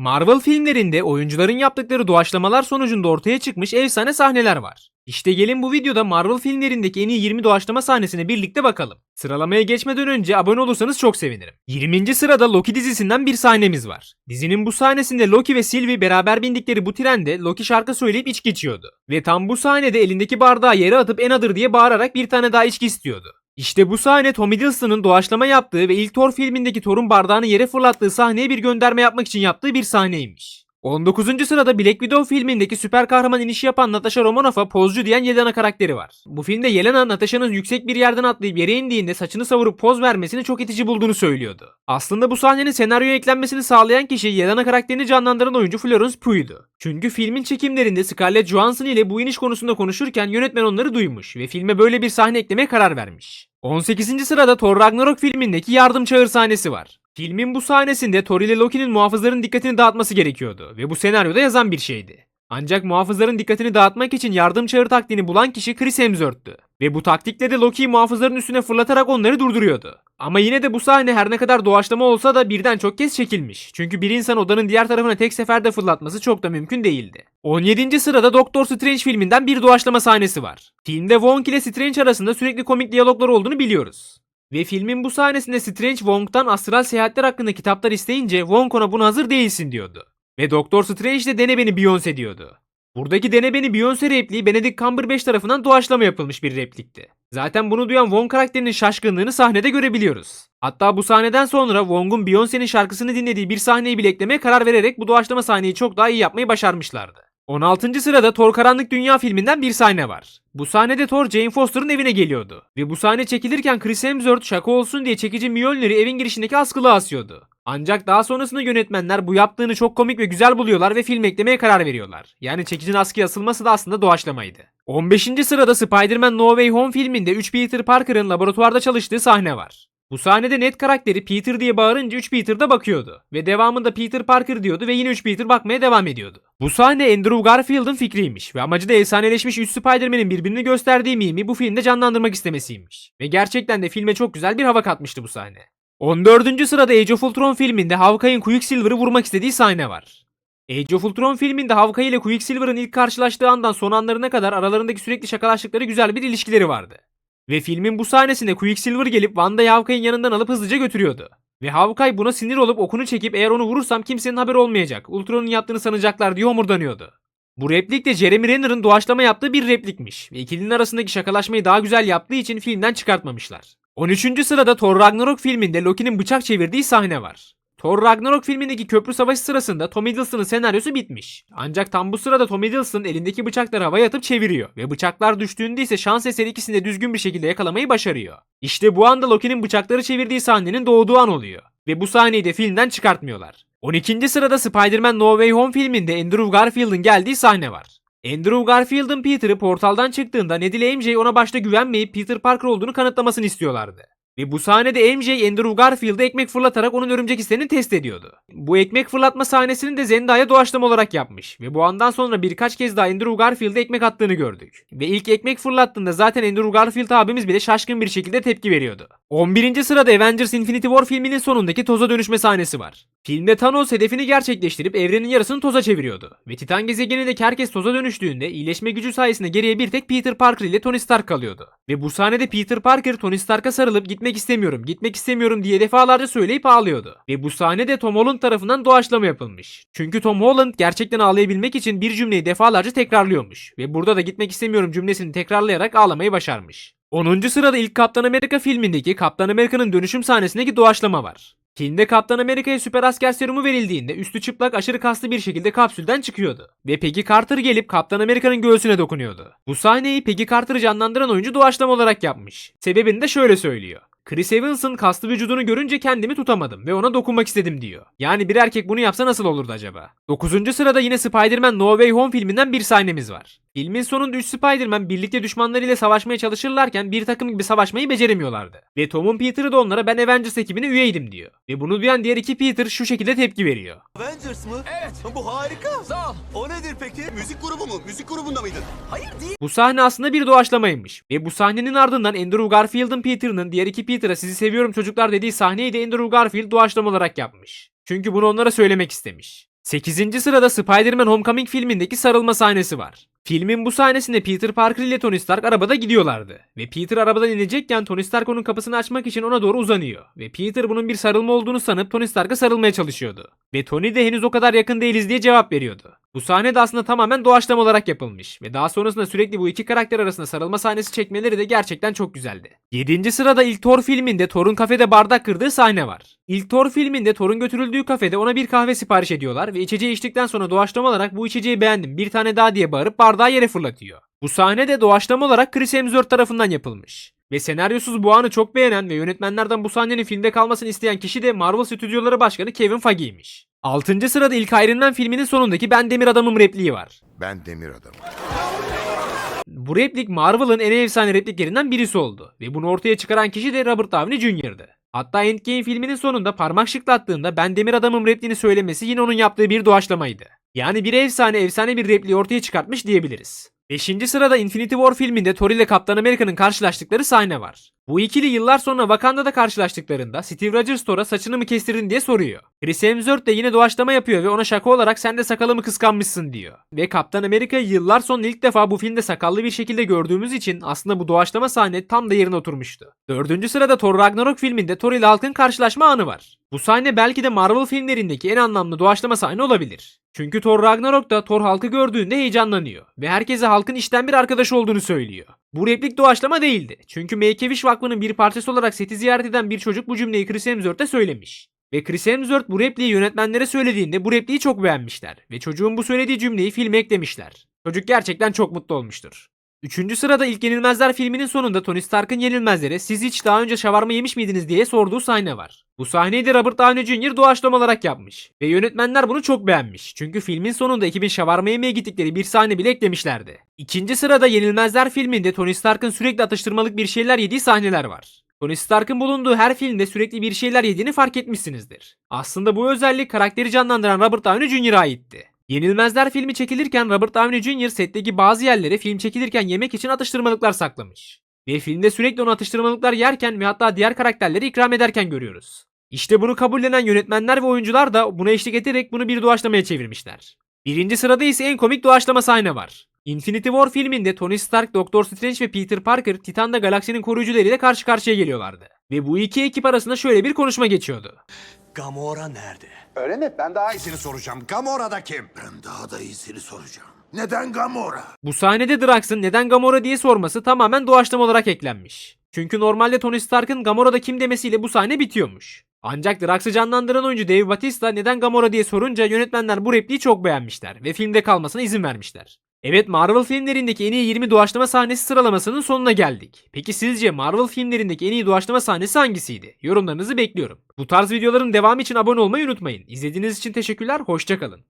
Marvel filmlerinde oyuncuların yaptıkları doğaçlamalar sonucunda ortaya çıkmış efsane sahneler var. İşte gelin bu videoda Marvel filmlerindeki en iyi 20 doğaçlama sahnesine birlikte bakalım. Sıralamaya geçmeden önce abone olursanız çok sevinirim. 20. sırada Loki dizisinden bir sahnemiz var. Dizinin bu sahnesinde Loki ve Sylvie beraber bindikleri bu trende Loki şarkı söyleyip içki içiyordu. Ve tam bu sahnede elindeki bardağı yere atıp Another diye bağırarak bir tane daha içki istiyordu. İşte bu sahne Tom Hiddleston'ın doğaçlama yaptığı ve ilk Thor filmindeki Thor'un bardağını yere fırlattığı sahneye bir gönderme yapmak için yaptığı bir sahneymiş. 19. sırada Black Widow filmindeki süper kahraman inişi yapan Natasha Romanoff'a pozcu diyen Yelena karakteri var. Bu filmde Yelena Natasha'nın yüksek bir yerden atlayıp yere indiğinde saçını savurup poz vermesini çok itici bulduğunu söylüyordu. Aslında bu sahnenin senaryoya eklenmesini sağlayan kişi Yelena karakterini canlandıran oyuncu Florence Pugh'ydu. Çünkü filmin çekimlerinde Scarlett Johansson ile bu iniş konusunda konuşurken yönetmen onları duymuş ve filme böyle bir sahne eklemeye karar vermiş. 18. sırada Thor Ragnarok filmindeki yardım çağır sahnesi var. Filmin bu sahnesinde Thor ile Loki'nin muhafızların dikkatini dağıtması gerekiyordu ve bu senaryoda yazan bir şeydi. Ancak muhafızların dikkatini dağıtmak için yardım çağrı taktiğini bulan kişi Chris Hemsworth'tü. Ve bu taktikle de Loki'yi muhafızların üstüne fırlatarak onları durduruyordu. Ama yine de bu sahne her ne kadar doğaçlama olsa da birden çok kez çekilmiş. Çünkü bir insan odanın diğer tarafına tek seferde fırlatması çok da mümkün değildi. 17. sırada Doctor Strange filminden bir doğaçlama sahnesi var. Filmde Wong ile Strange arasında sürekli komik diyaloglar olduğunu biliyoruz. Ve filmin bu sahnesinde Strange Wong'dan astral seyahatler hakkında kitaplar isteyince Wong ona buna hazır değilsin diyordu. Ve Doktor Strange de dene beni Beyoncé diyordu. Buradaki dene beni Beyoncé repliği Benedict Cumberbatch tarafından doğaçlama yapılmış bir replikti. Zaten bunu duyan Wong karakterinin şaşkınlığını sahnede görebiliyoruz. Hatta bu sahneden sonra Wong'un Beyoncé'nin şarkısını dinlediği bir sahneyi bile eklemeye karar vererek bu doğaçlama sahneyi çok daha iyi yapmayı başarmışlardı. 16. sırada Thor Karanlık Dünya filminden bir sahne var. Bu sahnede Thor Jane Foster'ın evine geliyordu. Ve bu sahne çekilirken Chris Hemsworth şaka olsun diye çekici Mjolnir'i evin girişindeki askılığa asıyordu. Ancak daha sonrasında yönetmenler bu yaptığını çok komik ve güzel buluyorlar ve film eklemeye karar veriyorlar. Yani çekicinin askıya asılması da aslında doğaçlamaydı. 15. sırada Spider-Man No Way Home filminde 3 Peter Parker'ın laboratuvarda çalıştığı sahne var. Bu sahnede Ned karakteri Peter diye bağırınca 3 Peter da bakıyordu. Ve devamında Peter Parker diyordu ve yine 3 Peter bakmaya devam ediyordu. Bu sahne Andrew Garfield'ın fikriymiş ve amacı da efsaneleşmiş 3 Spider-Man'in birbirini gösterdiği mimi bu filmde canlandırmak istemesiymiş. Ve gerçekten de filme çok güzel bir hava katmıştı bu sahne. 14. sırada Age of Ultron filminde Hawkeye'in Quicksilver'ı vurmak istediği sahne var. Age of Ultron filminde Hawkeye ile Quicksilver'ın ilk karşılaştığı andan son anlarına kadar aralarındaki sürekli şakalaştıkları güzel bir ilişkileri vardı. Ve filmin bu sahnesinde Quicksilver gelip Wanda'yı Hawkeye'in yanından alıp hızlıca götürüyordu. Ve Hawkeye buna sinir olup okunu çekip eğer onu vurursam kimsenin haberi olmayacak. Ultron'un yaptığını sanacaklar diye homurdanıyordu. Bu replik de Jeremy Renner'ın doğaçlama yaptığı bir replikmiş ve ikilinin arasındaki şakalaşmayı daha güzel yaptığı için filmden çıkartmamışlar. 13. sırada Thor Ragnarok filminde Loki'nin bıçak çevirdiği sahne var. Thor Ragnarok filmindeki köprü savaşı sırasında Tom Hiddleston'ın senaryosu bitmiş. Ancak tam bu sırada Tom Hiddleston elindeki bıçakları havaya atıp çeviriyor ve bıçaklar düştüğünde ise şans eseri ikisini de düzgün bir şekilde yakalamayı başarıyor. İşte bu anda Loki'nin bıçakları çevirdiği sahnenin doğduğu an oluyor ve bu sahneyi de filmden çıkartmıyorlar. 12. sırada Spider-Man No Way Home filminde Andrew Garfield'ın geldiği sahne var. Andrew Garfield'ın Peter'ı portaldan çıktığında Ned ile MJ ona başta güvenmeyip Peter Parker olduğunu kanıtlamasını istiyorlardı. Ve bu sahnede MJ Andrew Garfield'a ekmek fırlatarak onun örümcek hislerini test ediyordu. Bu ekmek fırlatma sahnesini de Zendaya doğaçlama olarak yapmış. Ve bu andan sonra birkaç kez daha Andrew Garfield'a ekmek attığını gördük. Ve ilk ekmek fırlattığında zaten Andrew Garfield abimiz bile şaşkın bir şekilde tepki veriyordu. 11. sırada Avengers Infinity War filminin sonundaki toza dönüşme sahnesi var. Filmde Thanos hedefini gerçekleştirip evrenin yarısını toza çeviriyordu. Ve Titan gezegenindeki herkes toza dönüştüğünde iyileşme gücü sayesinde geriye bir tek Peter Parker ile Tony Stark kalıyordu. Ve bu sahnede Peter Parker Tony Stark'a sarılıp gitmek istemiyorum, gitmek istemiyorum diye defalarca söyleyip ağlıyordu. Ve bu sahnede Tom Holland tarafından doğaçlama yapılmış. Çünkü Tom Holland gerçekten ağlayabilmek için bir cümleyi defalarca tekrarlıyormuş. Ve burada da gitmek istemiyorum cümlesini tekrarlayarak ağlamayı başarmış. 10. sırada ilk Kaptan Amerika filmindeki Kaptan Amerika'nın dönüşüm sahnesindeki doğaçlama var. Filmde Kaptan Amerika'ya süper asker serumu verildiğinde üstü çıplak aşırı kaslı bir şekilde kapsülden çıkıyordu. Ve Peggy Carter gelip Kaptan Amerika'nın göğsüne dokunuyordu. Bu sahneyi Peggy Carter'ı canlandıran oyuncu doğaçlama olarak yapmış. Sebebini de şöyle söylüyor. Chris Evans'ın kaslı vücudunu görünce kendimi tutamadım ve ona dokunmak istedim diyor. Yani bir erkek bunu yapsa nasıl olurdu acaba? 9. sırada yine Spider-Man No Way Home filminden bir sahnemiz var. Filmin sonunda 3 Spider-Man birlikte düşmanlarıyla savaşmaya çalışırlarken bir takım gibi savaşmayı beceremiyorlardı. Ve Tom'un Peter'ı da onlara ben Avengers ekibine üyeydim diyor. Ve bunu duyan diğer iki Peter şu şekilde tepki veriyor. Avengers mı? Evet. Bu harika. Sağ ol. O nedir peki? Müzik grubu mu? Müzik grubunda mıydın? Hayır değil. Bu sahne aslında bir doğaçlamaymış. Ve bu sahnenin ardından Andrew Garfield'ın Peter'ının diğer iki Peter'a sizi seviyorum çocuklar dediği sahneyi de Andrew Garfield doğaçlama olarak yapmış. Çünkü bunu onlara söylemek istemiş. 8. sırada Spider-Man Homecoming filmindeki sarılma sahnesi var. Filmin bu sahnesinde Peter Parker ile Tony Stark arabada gidiyorlardı. Ve Peter arabadan inecekken Tony Stark onun kapısını açmak için ona doğru uzanıyor. Ve Peter bunun bir sarılma olduğunu sanıp Tony Stark'a sarılmaya çalışıyordu. Ve Tony de henüz o kadar yakın değiliz diye cevap veriyordu. Bu sahne de aslında tamamen doğaçlama olarak yapılmış. Ve daha sonrasında sürekli bu iki karakter arasında sarılma sahnesi çekmeleri de gerçekten çok güzeldi. 7. sırada ilk Thor filminde Thor'un kafede bardak kırdığı sahne var. İlk Thor filminde Thor'un götürüldüğü kafede ona bir kahve sipariş ediyorlar ve içeceği içtikten sonra doğaçlama olarak bu içeceği beğendim bir tane daha diye bağırıp bardağı yere fırlatıyor. Bu sahne de doğaçlama olarak Chris Hemsworth tarafından yapılmış. Ve senaryosuz bu anı çok beğenen ve yönetmenlerden bu sahnenin filmde kalmasını isteyen kişi de Marvel Stüdyoları Başkanı Kevin Feige'ymiş. 6. sırada ilk Iron Man filminin sonundaki Ben Demir Adamım repliği var. Ben demir adamım. Bu replik Marvel'ın en efsane repliklerinden birisi oldu ve bunu ortaya çıkaran kişi de Robert Downey Jr.'dı. Hatta Endgame filminin sonunda parmak şıklattığında ben demir adamım repliğini söylemesi yine onun yaptığı bir doğaçlamaydı. Yani bir efsane efsane bir repliği ortaya çıkartmış diyebiliriz. 5. sırada Infinity War filminde Thor ile Kaptan Amerika'nın karşılaştıkları sahne var. Bu ikili yıllar sonra Wakanda'da karşılaştıklarında Steve Rogers Thor'a saçını mı kestirdin diye soruyor. Chris Hemsworth de yine doğaçlama yapıyor ve ona şaka olarak sen de sakalımı kıskanmışsın diyor. Ve Kaptan Amerika'yı yıllar sonra ilk defa bu filmde sakallı bir şekilde gördüğümüz için aslında bu doğaçlama sahne tam da yerine oturmuştu. 4. sırada Thor Ragnarok filminde Thor ile Hulk'ın karşılaşma anı var. Bu sahne belki de Marvel filmlerindeki en anlamlı doğaçlama sahne olabilir. Çünkü Thor Ragnarok'ta Thor Hulk'ı gördüğünde heyecanlanıyor ve herkese Hulk'ın işten bir arkadaş olduğunu söylüyor. Bu replik doğaçlama değildi. Çünkü Make-A-Wish Vakfı'nın bir parçası olarak seti ziyaret eden bir çocuk bu cümleyi Chris Hemsworth'e söylemiş. Ve Chris Hemsworth bu repliği yönetmenlere söylediğinde bu repliği çok beğenmişler. Ve çocuğun bu söylediği cümleyi filme eklemişler. Çocuk gerçekten çok mutlu olmuştur. Üçüncü sırada ilk Yenilmezler filminin sonunda Tony Stark'ın yenilmezlere siz hiç daha önce şavarma yemiş miydiniz diye sorduğu sahne var. Bu sahneyi de Robert Downey Jr. doğaçlama olarak yapmış. Ve yönetmenler bunu çok beğenmiş. Çünkü filmin sonunda ekibin şavarma yemeye gittikleri bir sahne bile eklemişlerdi. İkinci sırada Yenilmezler filminde Tony Stark'ın sürekli atıştırmalık bir şeyler yediği sahneler var. Tony Stark'ın bulunduğu her filmde sürekli bir şeyler yediğini fark etmişsinizdir. Aslında bu özellik karakteri canlandıran Robert Downey Jr.'a aitti. Yenilmezler filmi çekilirken Robert Downey Jr. setteki bazı yerlere film çekilirken yemek için atıştırmalıklar saklamış. Ve filmde sürekli onu atıştırmalıklar yerken ve hatta diğer karakterleri ikram ederken görüyoruz. İşte bunu kabullenen yönetmenler ve oyuncular da buna eşlik ederek bunu bir doğaçlamaya çevirmişler. Birinci sırada ise en komik doğaçlama sahne var. Infinity War filminde Tony Stark, Doctor Strange ve Peter Parker Titan'da galaksinin koruyucularıyla karşı karşıya geliyorlardı. Ve bu iki ekip arasında şöyle bir konuşma geçiyordu. Gamora nerede? Öyle mi? Ben daha iyisini soracağım. Gamora'da kim? Ben daha da iyisini soracağım. Neden Gamora? Bu sahnede Drax'ın neden Gamora diye sorması tamamen doğaçlama olarak eklenmiş. Çünkü normalde Tony Stark'ın Gamora'da kim demesiyle bu sahne bitiyormuş. Ancak Drax'ı canlandıran oyuncu Dave Bautista neden Gamora diye sorunca yönetmenler bu repliği çok beğenmişler ve filmde kalmasına izin vermişler. Evet Marvel filmlerindeki en iyi 20 doğaçlama sahnesi sıralamasının sonuna geldik. Peki sizce Marvel filmlerindeki en iyi doğaçlama sahnesi hangisiydi? Yorumlarınızı bekliyorum. Bu tarz videoların devamı için abone olmayı unutmayın. İzlediğiniz için teşekkürler, hoşçakalın.